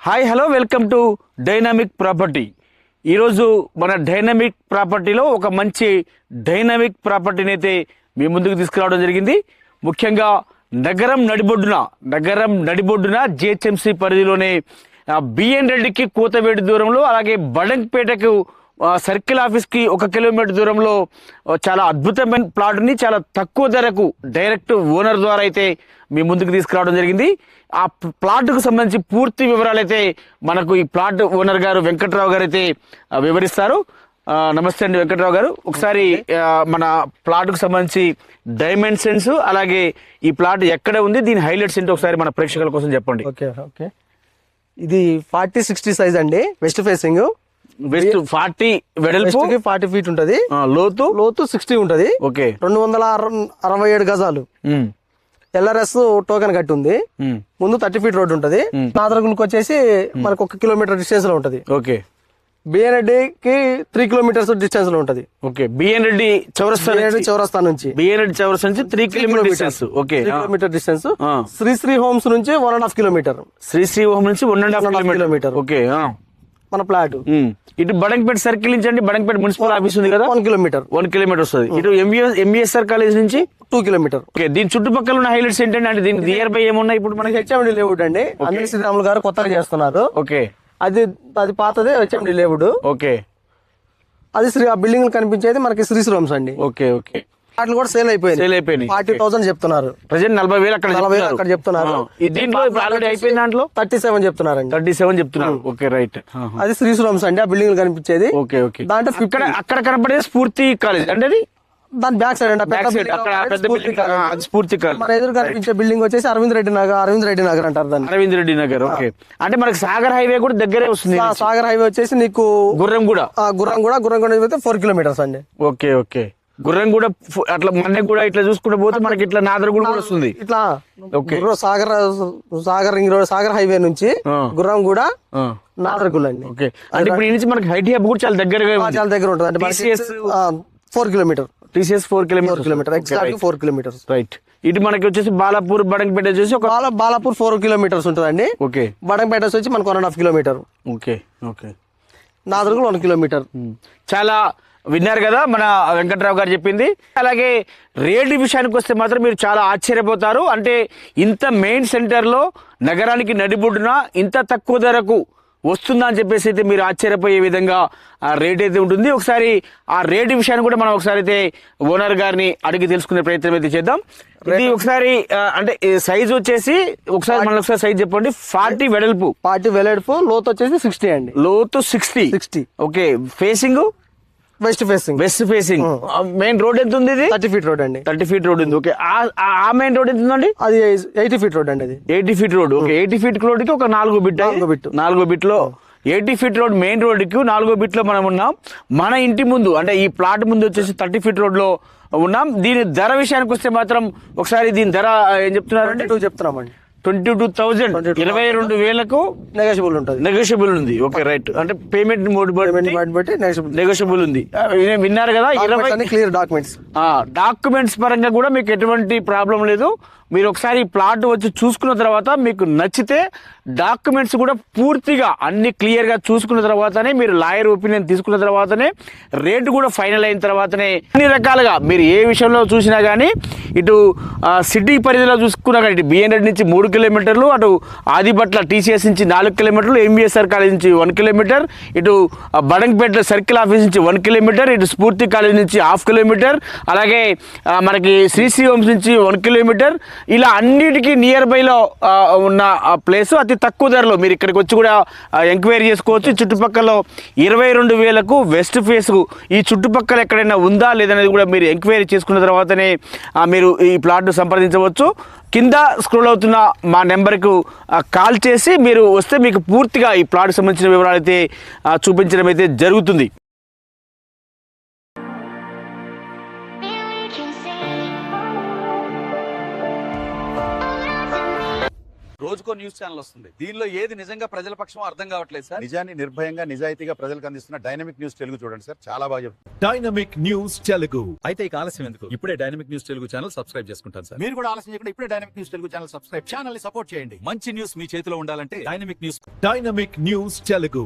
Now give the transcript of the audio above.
Hi hello welcome to dynamic property. ఈరోజు మన dynamic ప్రాపర్టీలో ఒక మంచి డైనమిక్ ప్రాపర్టీని అయితే మీ ముందుకు తీసుకురావడం జరిగింది. ముఖ్యంగా నగరం నడిబొడ్డున నగరం నడిబొడ్డున జిహెచ్ఎంసి పరిధిలోనే బిఎన్ రెడ్డికి కూతవేడి దూరంలో అలాగే బడంపేటకు సర్కిల్ ఆఫీస్కి ఒక కిలోమీటర్ దూరంలో చాలా అద్భుతమైన ప్లాట్ని చాలా తక్కువ ధరకు డైరెక్ట్ ఓనర్ ద్వారా అయితే మీ ముందుకు తీసుకురావడం జరిగింది. ఆ ప్లాట్కు సంబంధించి పూర్తి వివరాలు అయితే మనకు ఈ ప్లాట్ ఓనర్ గారు వెంకట్రావు గారు అయితే వివరిస్తారు. నమస్తే అండి వెంకట్రావు గారు. ఒకసారి మన ప్లాట్కు సంబంధించి డైమెన్షన్స్ అలాగే ఈ ప్లాట్ ఎక్కడ ఉంది దీని హైలైట్స్ ఏంటో ఒకసారి మన ప్రేక్షకుల కోసం చెప్పండి. Okay okay. ఇది ఫార్టీ సిక్స్టీ సైజ్ అండి వెస్ట్ ఫేసింగ్. వెస్ట్ ఫార్టీ వెడల్పు? ఫార్టీ ఫీట్ ఉంటది. లోతు? లోతు సిక్స్టీ ఉంటది. ఓకే. రెండు వందల అర- అరవై ఏడు గజాలు. ఎల్ఆర్ఎస్ టోకెన్ కట్టి ఉంది. ముందు థర్టీ ఫీట్ రోడ్ ఉంటది. నాదరగులకు వచ్చేసి మనకు ఒక కిలోమీటర్ డిస్టెన్స్లో ఉంటది. ఓకే. బిఎన్రెడ్డికి త్రీ కిలోమీటర్స్ డిస్టెన్స్లో ఉంటది. ఓకే. బిఎన్ రెడ్డి చౌరస్తా చౌరస్తా నుంచి. బిఎన్ రెడ్డి చౌరస్తా నుంచి three kilometre distance okay. Kilometre distance. Sri Sri homes నుంచి one and half kilometre Sri Sri home నుంచి one and half kilometre. Okay. మన ప్లాట్. ఇటు బడంగపేట సర్కిల్ నుంచి అండి బడంగపేట మున్సిపల్ ఆఫీస్ ఉంది కదా? One kilometre. వన్ కిలోమీటర్ వస్తుంది. ఇటు ఎంబీఎస్ ఎంబీఎస్ఆర్ కాలేజ్ నుంచి? Two kilometre. ఓకే దీని చుట్టుపక్కల ఉన్న హైలైట్స్ ఏంటంటే అంటే దీని నియర్ బై ఏమున్నాయి ఇప్పుడు మనకి? హెచ్ఎండి లేవుడ్ అండి. అనిల్ శ్రీరాములు గారు కొత్తగా చేస్తున్నారు. ఓకే. అది అది పాతదే హెచ్ఎండి లేవుడ్ ఓకే. అది శ్రీ ఆ బిల్డింగ్ కనిపించేది మనకి శ్రీశ్రీరామ్స్ అండి. Okay okay. వాటిని కూడా సేల్ అయిపోయింది సేల్ అయిపోయినాయి. ఫార్టీ థౌసండ్ చెప్తున్నారు. ప్రజెంట్ నలభై వేలు అక్కడ నలభై చెప్తున్నారు. అక్కడ చెప్తున్నారు. దీంట్లో ఇప్పుడు ఆల్రెడీ అయిపోయిన దాంట్లో? థర్టీ సెవెన్ చెప్తున్నారండి. థర్టీ సెవెన్ చెప్తున్నారు. Okay right. అది శ్రీశ్రీరామ్స్ అండి ఆ బిల్డింగ్ కనిపించేది. Okay okay. దాంట్లో అక్కడ అక్కడ కనపడేది స్ఫూర్తి కాలేజ్. అంటే అది? దాని బ్యాక్ సైడ్ అండి స్ఫూర్తి మన ఎదురు కనిపించే బిల్డింగ్ వచ్చేసి అరవింద్ రెడ్డి నగర్ అరవింద్ రెడ్డి నగర్ అంటారు దాన్ని. అరవింద్ రెడ్డి నగర్ ఓకే. అంటే మనకి సాగర్ హైవే కూడా దగ్గరే వస్తుంది. సాగర్ హైవే వచ్చేసి నీకు గుర్రం కూడా Gurramguda Gurramguda four kilometres అండి. Okay okay. గుర్రం కూడా అట్లా మన కూడా ఇట్లా చూసుకుంటే పోతే మనకి ఇట్లా నాదరగూడ కూడా వస్తుంది. ఇట్లా. Gurram Sagar Sagar ring road Sagar highway నుంచి. గుర్రం కూడా అండి. ఓకే. అంటే ఇప్పుడు నుంచి మనకి హైటీ హబ్ కూడా చాలా దగ్గరగా చాలా దగ్గర ఉంటుంది. అంటే four kilometre. TCS four kilometre. Kilometre exact four kilometres. Right ఇటు మనకి వచ్చేసి బాలాపూర్ బడంగపేట వచ్చేసి ఒక బాల బాలాపూర్ ఫోర్ కిలోమీటర్స్ ఉంటుందండి. ఓకే. బడంపేట వచ్చి మనకు one and half kilometre. Okay okay. Nadergul one kilometre. చాలా విన్నారు కదా మన వెంకట్రావు గారు చెప్పింది. అలాగే రేటు విషయానికి వస్తే మాత్రం మీరు చాలా ఆశ్చర్యపోతారు. అంటే ఇంత మెయిన్ సెంటర్లో నగరానికి నడిబొడ్డున ఇంత తక్కువ ధరకు వస్తుందా అని చెప్పేసి అయితే మీరు ఆశ్చర్యపోయే విధంగా ఆ రేట్ అయితే ఉంటుంది. ఒకసారి ఆ రేటు విషయాన్ని కూడా మనం ఒకసారి అయితే ఓనర్ గారిని అడిగి తెలుసుకునే ప్రయత్నం అయితే చేద్దాం. ఇది ఒకసారి అంటే సైజ్ వచ్చేసి ఒకసారి మనం ఒకసారి సైజ్ చెప్పండి. ఫార్టీ వెడల్పు. పార్టీ వెలడ్పు లోత్ వచ్చేసి సిక్స్టీ అండి. లోతు sixty. Sixty. Okay facing? West facing west facing main road ఎంత ఉంది ఇది? థర్టీ ఫీట్ రోడ్ అండి. థర్టీ ఫీట్ రోడ్ ఉంది. ఓకే ఆ- మెయిన్ రోడ్ ఎంత ఉందండి అది ఎయిటీ ఫీట్ రోడ్ అండి అది. Eighty feet road okay eighty feet రోడ్కి ఒక నాలుగు బిట్ నాలుగో బిట్. నాలుగో బిట్లో ఎయిటీ ఫీట్ రోడ్ మెయిన్ రోడ్కి నాలుగో బిట్లో మనం ఉన్నాం. మన ఇంటి ముందు అంటే ఈ ప్లాట్ ముందు వచ్చేసి థర్టీ ఫీట్ రోడ్లో ఉన్నాం. దీని ధర విషయానికి వస్తే మాత్రం ఒకసారి దీని ధర ఏం చెప్తున్నారంటే టూ చెప్తున్నామండి. ట్వంటీ టూ థౌజండ్ ఇరవై రెండు వేలకు నెగోషియబుల్ ఉంటుంది. నెగోషియబుల్ ఉంది. ఓకే రైట్ అంటే పేమెంట్ మోడ్ బట్టి నెగోషియబుల్ ఉంది. విన్నారు కదా ఇరవై క్లియర్ డాక్యుమెంట్స్ డాక్యుమెంట్స్ పరంగా కూడా మీకు ఎటువంటి ప్రాబ్లం లేదు. మీరు ఒకసారి ప్లాట్ వచ్చి చూసుకున్న తర్వాత మీకు నచ్చితే డాక్యుమెంట్స్ కూడా పూర్తిగా అన్ని క్లియర్గా చూసుకున్న తర్వాతనే మీరు లాయర్ ఒపీనియన్ తీసుకున్న తర్వాతనే రేటు కూడా ఫైనల్ అయిన తర్వాతనే అన్ని రకాలుగా మీరు ఏ విషయంలో చూసినా కానీ ఇటు సిటీ పరిధిలో చూసుకున్నా కానీ ఇటు బిఎన్ రెడ్డి నుంచి మూడు కిలోమీటర్లు అటు ఆదిపట్ల టీసీఎస్ నుంచి నాలుగు కిలోమీటర్లు ఎంబీఎస్ఆర్ కాలేజ్ నుంచి వన్ కిలోమీటర్ ఇటు బడంగపేట సర్కిల్ ఆఫీస్ నుంచి వన్ కిలోమీటర్ ఇటు స్ఫూర్తి కాలేజ్ నుంచి హాఫ్ కిలోమీటర్ అలాగే మనకి శ్రీశ్రీ హోమ్స్ నుంచి వన్ కిలోమీటర్ ఇలా అన్నిటికీ నియర్ బైలో ఆ, ఉన్న ప్లేస్ అతి తక్కువ ధరలో. మీరు ఇక్కడికి వచ్చి కూడా ఎంక్వైరీ చేసుకోవచ్చు. చుట్టుపక్కల ఇరవై రెండు వేలకు వెస్ట్ ఫేస్ ఈ చుట్టుపక్కల ఎక్కడైనా ఉందా లేదనేది కూడా మీరు ఎంక్వైరీ చేసుకున్న తర్వాతనే మీరు ఈ ప్లాట్ను సంప్రదించవచ్చు. కింద స్క్రోల్ అవుతున్న మా నెంబర్కు కాల్ చేసి మీరు వస్తే మీకు పూర్తిగా ఈ ప్లాట్ సంబంధించిన వివరాలు అయితే చూపించడం అయితే జరుగుతుంది. రోజుకో న్యూస్ ఛానల్ వస్తుంది. దీనిలో ఏది నిజంగా ప్రజల పక్షం అర్థం కావట్లేదు సార్. నిజాన్ని నిర్భయంగా నిజాయితీగా ప్రజలకు అందిస్తున్న డైనమిక్ న్యూస్ తెలుగు చూడండి సార్. చాలా బాగా డైనమిక్ న్యూస్ తెలుగు. అయితే ఇక ఆలస్యం ఎందుకు? ఇప్పుడే dynamic news Telugu channel subscribe చేసుకుంటాను సార్. మీరు కూడా ఆలస్యం చేయకుండా ఇప్పుడే dynamic news Telugu channel subscribe ఛానల్ని సపోర్ట్ చేయండి. మంచి న్యూస్ మీ చేతిలో ఉండాలంటే dynamic news dynamic news Telugu.